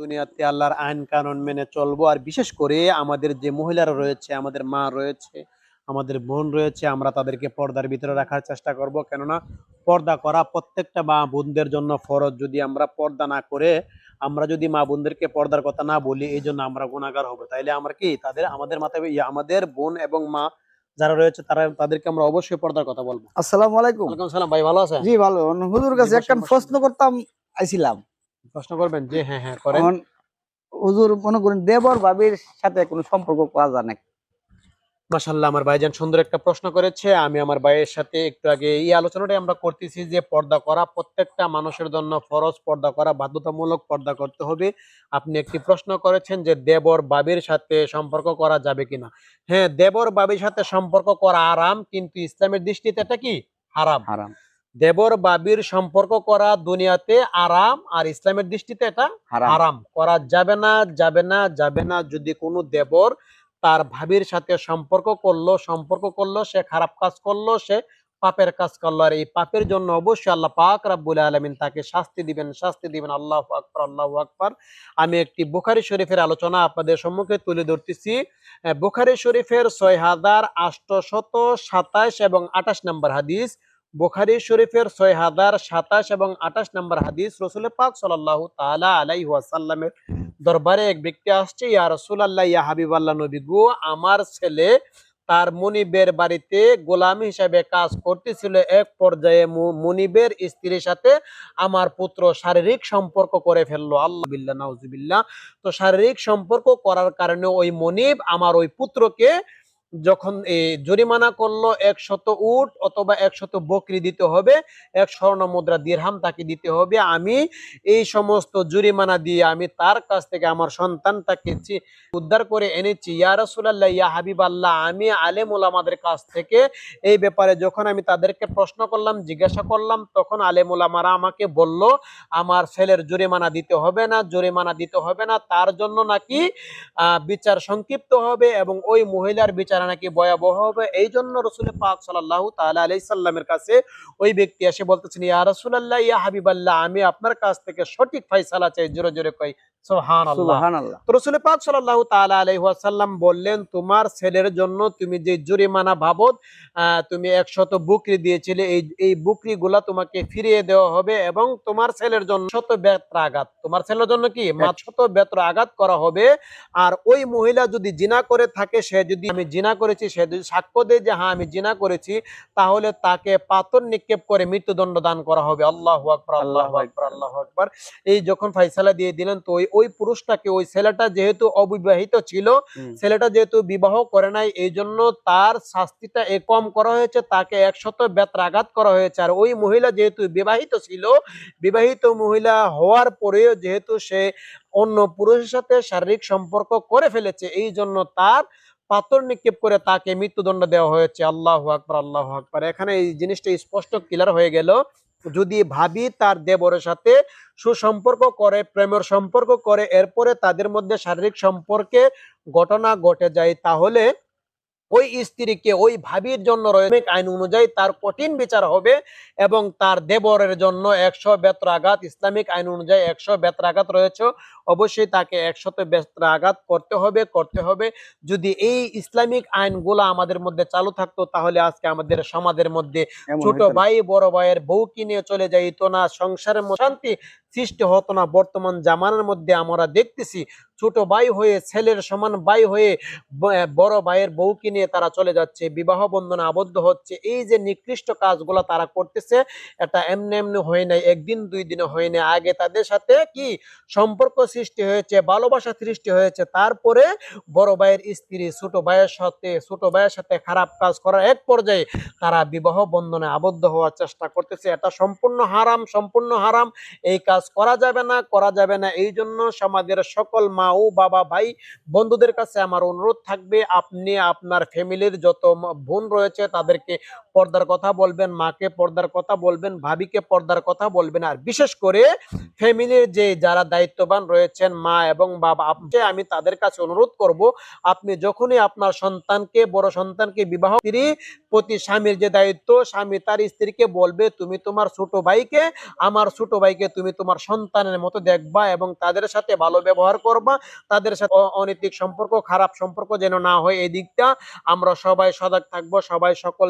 দুনিয়াতে আল্লাহর আইন কানুন মেনে চলবো। আর বিশেষ করে আমাদের যে মহিলারা রয়েছে আমাদের মা রয়েছে আমাদের বোন রয়েছে আমরা তাদেরকে পর্দার ভিতরে রাখার চেষ্টা করব। কেননা পর্দা করা প্রত্যেকটা মা বোনদের জন্য ফরজ। যদি আমরা পর্দা না করে আমরা যদি মা বোনদেরকে পর্দার কথা না বলি এই জন্য আমরা গুণাগার হব। তাইলে আমরা কি? তাদের আমাদের মাথায় আমাদের বোন এবং মা যারা রয়েছে তারা তাদেরকে আমরা অবশ্যই পর্দার কথা বলব। আসসালামু আলাইকুম। ওয়ালাইকুম সালাম ভাই ভালো আছেন? জি ভালো। হুজুর কাছে একটা। প্রশ্ন করতাম আইছিলাম। প্রশ্ন করবেন যে হ্যাঁ হ্যাঁ করেন। হুজুর মনে করেন দেবর ভাবির সাথে কোনো সম্পর্ক পাওয়া যায় না মাশাল্লাহ আমার ভাইজান সুন্দর একটা প্রশ্ন করেছে। আমি আমার ভাইয়ের সাথে একটু আগে এই আলোচনাটাই আমরা করতেছি যে পর্দা করা প্রত্যেকটা মানুষের জন্য ফরজ পর্দা করা বাধ্যতামূলক পর্দা করতে হবে। আপনি একটি প্রশ্ন করেছেন যে দেবর বাবির সাথে সম্পর্ক করা যাবে কিনা? হ্যাঁ দেবর বাবির সাথে সম্পর্ক করা আরাম কিন্তু ইসলামের দৃষ্টিতে এটা কি? হারাম। হারাম। দেবর বাবির সম্পর্ক করা দুনিয়াতে আরাম আর ইসলামের দৃষ্টিতে এটা আরাম। করা যাবে না যাবে না যাবে না যদি কোনো দেবর তার ভাবির সাথে সম্পর্ক করল সম্পর্ক করল সে খারাপ কাজ করল সে পাপের কাজ করল। আর এই পাপের জন্য অবশ্যই আল্লাহ পাক রাব্বুল আলামিন তাকে শাস্তি দিবেন শাস্তি দিবেন। আল্লাহ আকবার আল্লাহ আকবার। আমি একটি বুখারি শরীফের আলোচনা আপনাদের সম্মুখে তুলে ধরতেছি। বুখারি শরীফের ছয় হাজার আটশত সাতাশ এবং আঠাশ নম্বর হাদিস। বুখারী শরীফের ছয় হাজার সাতাশ এবং আঠাশ নম্বর হাদিস রসুল পাক সাল্লাল্লাহু তাআলা আলাইহি ওয়াসাল্লামের দরবারে এক ব্যক্তি আসছে, ইয়া রাসূলুল্লাহ, ইয়া হাবিবাল্লাহ নবী গো আমার ছেলে তার মনিবের বাড়িতে গোলামি হিসাবে কাজ করতেছিল। এক পর্যায়ে মনিবের স্ত্রীর সাথে আমার পুত্র শারীরিক সম্পর্ক করে ফেলল। আল্লাহ বিল্লাহ, নাউজুবিল্লাহ। তো শারীরিক সম্পর্ক করার কারণে ওই মনিব আমার ওই পুত্রকে যখন জরিমানা করল একশত উট অথবা একশত বকরি দিতে হবে, এক স্বর্ণ মুদ্রা দিরহাম তাকে দিতে হবে, আমি এই সমস্ত জরিমানা দিয়ে আমি তার কাছ থেকে আমার সন্তানটাকে চি- উদ্ধার করে এনেছি। ইয়া রাসূলুল্লাহ, ইয়া হাবিবাল্লাহ, আমি আলেম কাছ থেকে এই ব্যাপারে যখন আমি তাদেরকে প্রশ্ন করলাম, জিজ্ঞাসা করলাম, তখন আলেম ওলামারা আমাকে বলল, আমার ছেলের জরিমানা দিতে হবে না, জরিমানা দিতে হবে না, তার জন্য নাকি বিচার সংক্ষিপ্ত হবে এবং ওই মহিলার বিচার নাকি ভয়াবহ হবে। এই জন্য রসুল পাক সাল্লাহ তাআলা আলাইহি সাল্লামের কাছে ওই ব্যক্তি এসে বলতেছেন ইয়া রাসূলুল্লাহ ইয়া হাবিবাল্লাহ আমি আপনার কাছ থেকে সঠিক ফয়সালা চাই জোরে জোরে কই বললেন তোমার ছেলের জন্য তুমি যে জরিমানা আহ, তুমি একশত বুকরি দিয়েছিলে এই এই বুকরি গুলা তোমাকে ফিরিয়ে দেওয়া হবে এবং তোমার ছেলের জন্য শত বেত্রাঘাত তোমার ছেলের জন্য কি শত বেত্রাঘাত করা হবে। আর ওই মহিলা যদি জিনা করে থাকে সে যদি আমি জিনা করেছি সে যদি সাক্ষ্য দেয় যে হ্যাঁ আমি জিনা করেছি তাহলে তাকে পাথর নিক্ষেপ করে মৃত্যুদণ্ড দান করা হবে। আল্লাহু আকবার আল্লাহু আকবার আল্লাহু আকবার। এই যখন ফয়সালা দিয়ে দিলেন তো ওই ওই পুরুষটাকে ওই ছেলেটা যেহেতু অবিবাহিত ছিল ছেলেটা যেহেতু বিবাহ করে নাই এই জন্য তার শাস্তিটা এ কম করা হয়েছে তাকে একশত বেত্রাঘাত করা হয়েছে। আর ওই মহিলা যেহেতু বিবাহিত ছিল বিবাহিত মহিলা হওয়ার পরেও যেহেতু সে অন্য পুরুষের সাথে শারীরিক সম্পর্ক করে ফেলেছে এই জন্য তার পাথর নিক্ষেপ করে তাকে মৃত্যুদণ্ড দেওয়া হয়েছে। আল্লাহ আকবার আল্লাহ আকবার। এখানে এই জিনিসটা স্পষ্ট ক্লিয়ার হয়ে গেল। যদি ভাবি তার দেবরের সাথে সুসম্পর্ক করে, প্রেমের সম্পর্ক করে, এরপরে তাদের মধ্যে শারীরিক সম্পর্কে ঘটনা ঘটে যায়, তাহলে ওই স্ত্রীকে, ওই ভাবির জন্য রয়েছে আইন অনুযায়ী তার কঠিন বিচার হবে এবং তার দেবরের জন্য একশো বেত্রাঘাত, ইসলামিক আইন অনুযায়ী একশো বেত্রাঘাত রয়েছে। অবশ্যই তাকে একশত আঘাত করতে হবে করতে হবে। যদি এই ইসলামিক আইনগুলো আমাদের মধ্যে চালু থাকতো তাহলে আজকে আমাদের সমাজের মধ্যে ছোট ভাই বড় ভাইয়ের বউ কিনে চলে যাইতো না সংসারের শান্তি সৃষ্টি হতো না। বর্তমান জামানার মধ্যে আমরা দেখতেছি ছোট ভাই হয়ে ছেলের সমান ভাই হয়ে বড় ভাইয়ের বউ কিনে তারা চলে যাচ্ছে বিবাহ বন্ধনে আবদ্ধ হচ্ছে। এই যে নিকৃষ্ট কাজগুলো তারা করতেছে এটা এমনি এমনি হয় নাই একদিন দুই দিনে হয় নাই। আগে তাদের সাথে কি সম্পর্ক সৃষ্টি হয়েছে, ভালোবাসা সৃষ্টি হয়েছে। তারপরে বড় ভাইয়ের স্ত্রী, ছোট ভাইয়ের সাথে, ছোট ভাইয়ের সাথে খারাপ কাজ করার এক পর্যায়ে তারা বিবাহ বন্ধনে আবদ্ধ হওয়ার চেষ্টা করতেছে। এটা সম্পূর্ণ হারাম সম্পূর্ণ হারাম। এই কাজ করা যাবে না, করা যাবে না। এই জন্য সমাজের সকল মা ও বাবা ভাই, বন্ধুদের কাছে আমার অনুরোধ থাকবে, আপনি আপনার ফ্যামিলির যত বোন রয়েছে তাদেরকে পর্দার কথা বলবেন, মাকে পর্দার কথা বলবেন, ভাবিকে পর্দার কথা বলবেন। আর বিশেষ করে ফ্যামিলির যে যারা দায়িত্ববান রয়েছেন মা এবং বাবা। আমি তাদের কাছে অনুরোধ করব, আপনি যখনই আপনার সন্তানকে, বড় সন্তানকে বিবাহ স্ত্রী প্রতি স্বামীর যে দায়িত্ব, স্বামী তার স্ত্রীকে বলবে, তুমি তোমার ছোট ভাইকে, আমার ছোট ভাইকে তুমি তোমার সন্তানের মতো দেখবা এবং তাদের সাথে ভালো ব্যবহার করবা। তাদের সাথে অনৈতিক সম্পর্ক, খারাপ সম্পর্ক যেন না হয় এই দিকটা। আমরা সবাই সজাগ থাকব, সবাই সকল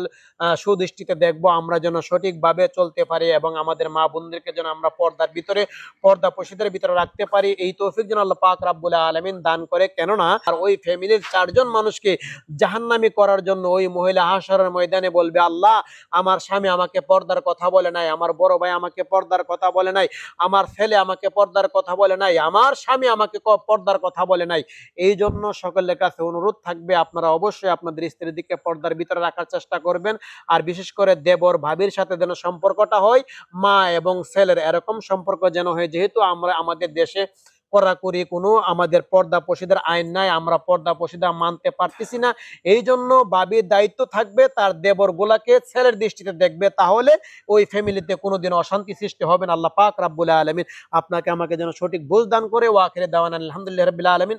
সুদৃষ্টিতে দেখব, আমরা যেন সঠিকভাবে চলতে পারি এবং আমাদের মা বোনদেরকে যেন আমরা পর্দার ভিতরে পর্দা পশিদের ভিতরে রাখতে পারি। এই তৌফিক যেন আল্লাহ পাক রাব্বুল আলামিন দান করে। কেননা, আর ওই ফ্যামিলির চারজন মানুষকে জাহান্নামি করার জন্য ওই মহিলা হাসরের ময়দানে বলবে, আল্লাহ, আমার স্বামী আমাকে পর্দার কথা বলে নাই, আমার বড় ভাই আমাকে পর্দার কথা বলে নাই, আমার ছেলে আমাকে পর্দার কথা বলে নাই, আমার স্বামী আমাকে পর্দার কথা বলে নাই। এই জন্য সকলের কাছে অনুরোধ থাকবে, আপনারা অবশ্যই আপনাদের স্ত্রীর দিকে পর্দার ভিতরে রাখার চেষ্টা করবেন। আর বিশেষ করে দেবর ভাবির সাথে যেন সম্পর্কটা হয়, মা এবং ছেলের এরকম সম্পর্ক যেন হয়, যেহেতু আমরা আমাদের দেশে কড়াকড়ি কোনো আমাদের পর্দা পশিদের আইন নাই, আমরা পর্দা পশিদা মানতে পারতেছি না। এই জন্য বাবির দায়িত্ব থাকবে, তার দেবর গোলাকে ছেলের দৃষ্টিতে দেখবে। তাহলে ওই ফ্যামিলিতে কোনোদিন অশান্তি সৃষ্টি হবে না। আল্লাহ পাক রাব্বুল আলমিন আপনাকে আমাকে যেন সঠিক বুঝ দান করে ওয়াখের দেওয়ান আলহামদুলিল্লাহ রবিল্লা আলামিন।